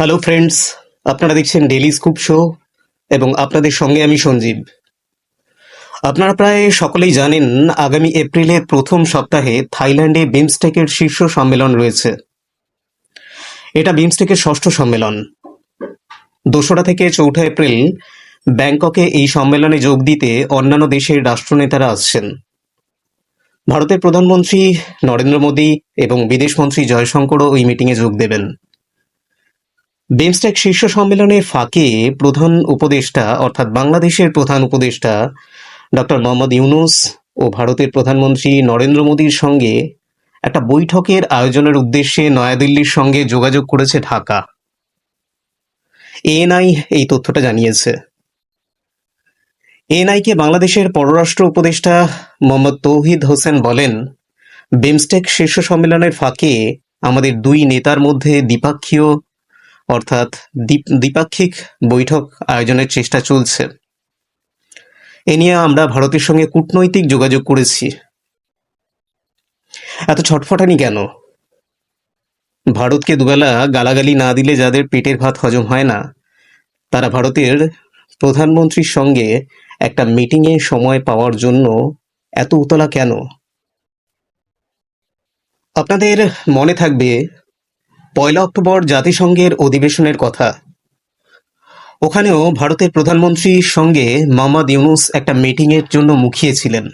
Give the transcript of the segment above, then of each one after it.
Hello friends আপনারা দেখছেন daily scoop show এবং আপনাদের সঙ্গে আমি সঞ্জীব। আপনারা প্রায় সকলেই জানেন, আগামী এপ্রিলের প্রথম সপ্তাহে থাইল্যান্ডে বিমস্টেকের শীর্ষ সম্মেলন রয়েছে। এটা বিমস্টেকের ষষ্ঠ সম্মেলন। দোসরা থেকে চৌঠা এপ্রিল ব্যাংককে এই সম্মেলনে যোগ দিতে অন্যান্য দেশের রাষ্ট্রনেতারা আসছেন। ভারতের প্রধানমন্ত্রী নরেন্দ্র মোদী এবং বিদেশমন্ত্রী জয়শঙ্করও ওই মিটিংয়ে যোগ দেবেন। বিমস্টেক শীর্ষ সম্মেলনের ফাঁকে প্রধান উপদেষ্টা, অর্থাৎ বাংলাদেশের প্রধান উপদেষ্টা ডক্টর মোহাম্মদ ইউনুস ও ভারতের প্রধানমন্ত্রী নরেন্দ্র মোদীর সঙ্গে একটা বৈঠকের আয়োজনের উদ্দেশ্যে নয়াদিল্লির সঙ্গে যোগাযোগ করেছে ঢাকা। এএনআই এই তথ্যটা জানিয়েছে। এএনআইকে বাংলাদেশের পররাষ্ট্র উপদেষ্টা মোহাম্মদ তৌহিদ হোসেন বলেন, বিমস্টেক শীর্ষ সম্মেলনের ফাঁকে আমাদের দুই নেতার মধ্যে দ্বিপাক্ষীয় অর্থাৎ দ্বিপাক্ষিক বৈঠক আয়োজনের চেষ্টা চলছে। এ নিয়ে আমরা ভারতের সঙ্গে কূটনৈতিক যোগাযোগ করেছি। এত ছটফটানি কেন? ভারতকে দুবেলা গালাগালি না দিলে যাদের পেটের ভাত হজম হয় না, তারা ভারতের প্রধানমন্ত্রীর সঙ্গে একটা মিটিংয়ে সময় পাওয়ার জন্য এত উতলা কেন? আপনাদের মনে থাকবে পয়লা অক্টোবর জাতিসংঘের অধিবেশনের কথা। ওখানেও ভারতের প্রধানমন্ত্রীর সঙ্গে মোহাম্মদ ইউনুস একটা মিটিংয়ের জন্য মুখিয়েছিলেন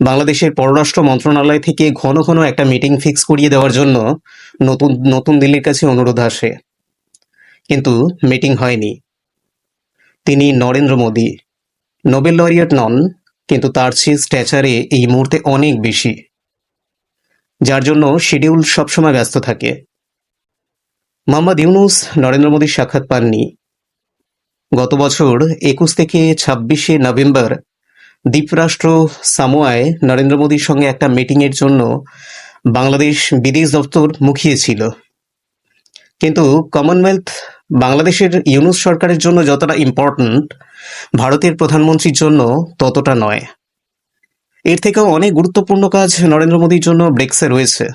বাংলাদেশের পররাষ্ট্র মন্ত্রণালয় থেকে ঘন ঘন একটা মিটিং ফিক্স করিয়ে দেওয়ার জন্য নতুন নতুন দিল্লির কাছে অনুরোধ আসে। কিন্তু মিটিং হয়নি। তিনি নরেন্দ্র মোদী। নোবেল লরিয়েট নন, কিন্তু তার চেয়ে স্ট্যাচারে এই মুহূর্তে অনেক বেশি। যার জন্য শিডিউল সবসময় ব্যস্ত থাকে। মোহাম্মদ ইউনুস, নরেন্দ্র মোদীর সাক্ষাৎ পাননি। গত বছর একুশ থেকে ছাব্বিশে নভেম্বর দ্বীপরাষ্ট্র সামোয়ায় নরেন্দ্র মোদীর সঙ্গে একটা মিটিংয়ের জন্য বাংলাদেশ বিদেশ দপ্তর মুখিয়েছিল কিন্তু কমনওয়েলথ বাংলাদেশের ইউনুস সরকারের জন্য যতটা ইম্পর্ট্যান্ট ভারতের প্রধানমন্ত্রীর জন্য ততটা নয়। এর থেকেও অনেক গুরুত্বপূর্ণ কাজ নরেন্দ্র মোদীর জন্য ব্রেক্সে রয়েছে।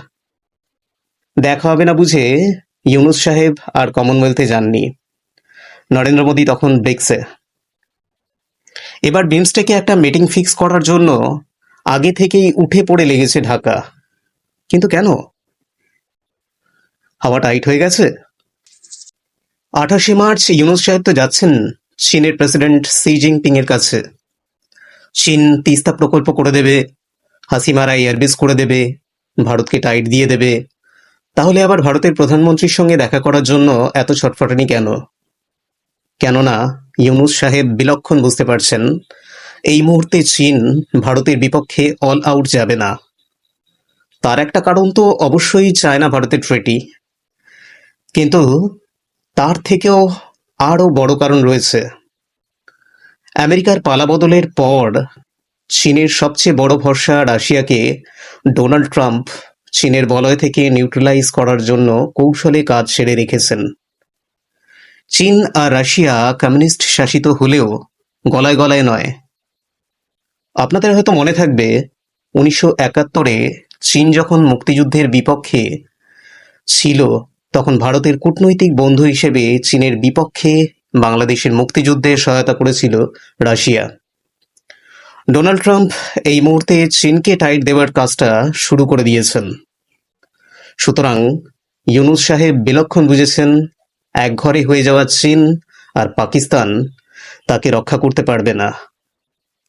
দেখা হবে না বুঝে ইউনুস সাহেব আর কমনওয়েলথে যাননি। নরেন্দ্র মোদী তখন ব্রেক্সে। এবার বিমস্টেকে একটা মিটিং ফিক্স করার জন্য আগে থেকেই উঠে পড়ে লেগেছে ঢাকা। কিন্তু কেন? হাওয়া টাইট হয়ে গেছে। আঠাশে মার্চ ইউনুস সাহেব তো যাচ্ছেন চীনের প্রেসিডেন্ট সি জিনপিং এর কাছে। চীন তিস্তা প্রকল্প করে দেবে হাসিমারা এয়ারবেস করে দেবে, ভারতকে টাইট দিয়ে দেবে। তাহলে আবার ভারতের প্রধানমন্ত্রীর সঙ্গে দেখা করার জন্য এত ছটফটানি কেন? কেননা ইউনুস সাহেব বিলক্ষণ বুঝতে পারছেন, এই মুহূর্তে চীন ভারতের বিপক্ষে অল আউট যাবে না। তার একটা কারণ তো অবশ্যই চায় না ভারতের ট্রেটি কিন্তু তার থেকেও আরও বড় কারণ রয়েছে। আমেরিকার পালাবদলের পর চীনের সবচেয়ে বড় ভরসা রাশিয়াকে ডোনাল্ড ট্রাম্প চীনের বলয় থেকে নিউট্রালাইজ করার জন্য কৌশলে কাজ সেরে রেখেছেন। চীন আর রাশিয়া কমিউনিস্ট শাসিত হলেও গলায় গলায় নয়। আপনাদের হয়তো মনে থাকবে, উনিশশো একাত্তরে চীন যখন মুক্তিযুদ্ধের বিপক্ষে ছিল, তখন ভারতের কূটনৈতিক বন্ধু হিসেবে চীনের বিপক্ষে বাংলাদেশের মুক্তিযুদ্ধে সহায়তা করেছিল রাশিয়া। ডোনাল্ড ট্রাম্প এই মুহূর্তে চীনকে টাইট দেওয়ার কাজটা শুরু করে দিয়েছেন। সুতরাং ইউনুস সাহেব বিলক্ষণ বুঝেছেন, এক ঘরে হয়ে যাওয়া চীন আর পাকিস্তান তাকে রক্ষা করতে পারবে না।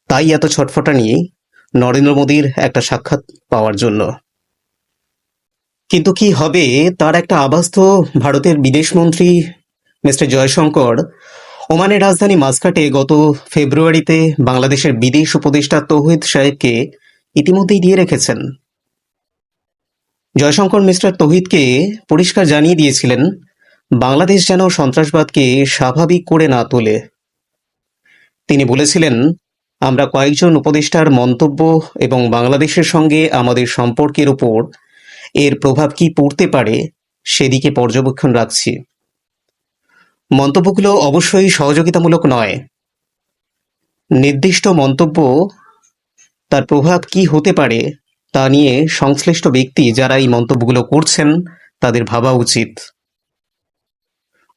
তাই এত ছটফটানি নরেন্দ্র মোদীর একটা সাক্ষাৎ পাওয়ার জন্য। কিন্তু কি হবে তার একটা আভাস তো ভারতের বিদেশমন্ত্রী মিস্টার জয়শঙ্কর, ওমানের রাজধানী মাসকাটে গত ফেব্রুয়ারিতে বাংলাদেশের বিদেশ উপদেষ্টা তৌহিদ সাহেবকে ইতিমধ্যেই দিয়ে রেখেছেন। জয়শঙ্কর মিস্টার তৌহিদকে পরিষ্কার জানিয়ে দিয়েছিলেন, বাংলাদেশ যেন সন্ত্রাসবাদকে স্বাভাবিক করে না তোলে। তিনি বলেছিলেন, আমরা কয়েকজন উপদেষ্টার মন্তব্য এবং বাংলাদেশের সঙ্গে আমাদের সম্পর্কের উপর এর প্রভাব কি পড়তে পারে, সেদিকে পর্যবেক্ষণ রাখছি। মন্তব্যগুলো অবশ্যই সহযোগিতামূলক নয়। নির্দিষ্ট মন্তব্য, তার প্রভাব কি হতে পারে তা নিয়ে সংশ্লিষ্ট ব্যক্তি যারা এই মন্তব্যগুলো করছেন, তাদের ভাবা উচিত।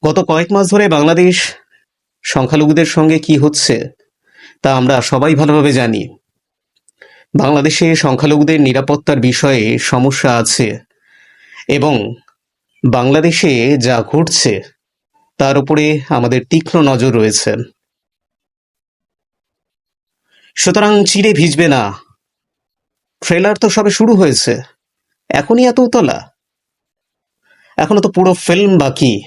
গত কয়েক মাস ধরে বাংলাদেশ সংখ্যালঘুদের সঙ্গে কি হচ্ছে, তা আমরা সবাই ভালোভাবে জানি। বাংলাদেশে সংখ্যালঘুদের নিরাপত্তার বিষয়ে সমস্যা আছে এবং বাংলাদেশে যা ঘটছে তার উপরে আমাদের তীক্ষ্ণ নজর রয়েছে। সুতরাং চিড়ে ভিজবে না। ট্রেলার তো সবে শুরু হয়েছে। এখনই এত উতলা। এখনও তো পুরো ফিল্ম বাকি।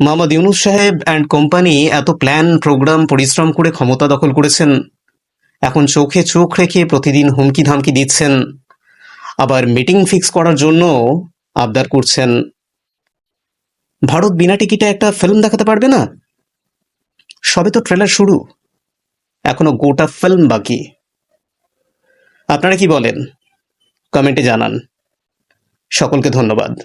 মোহাম্মদ ইউনুস সাহেব অ্যান্ড কোম্পানি এত প্ল্যান প্রোগ্রাম পরিশ্রম করে ক্ষমতা দখল করেছেন। এখন চোখে চোখ রেখে প্রতিদিন হুমকি ধামকি দিচ্ছেন। আবার মিটিং ফিক্স করার জন্য আবদার করছেন। ভারত বিনা টিকিটে একটা ফিল্ম দেখাতে পারবে না? সবে তো ট্রেলার শুরু। এখনও গোটা ফিল্ম বাকি। আপনারা কি বলেন? কমেন্টে জানান। সকলকে ধন্যবাদ।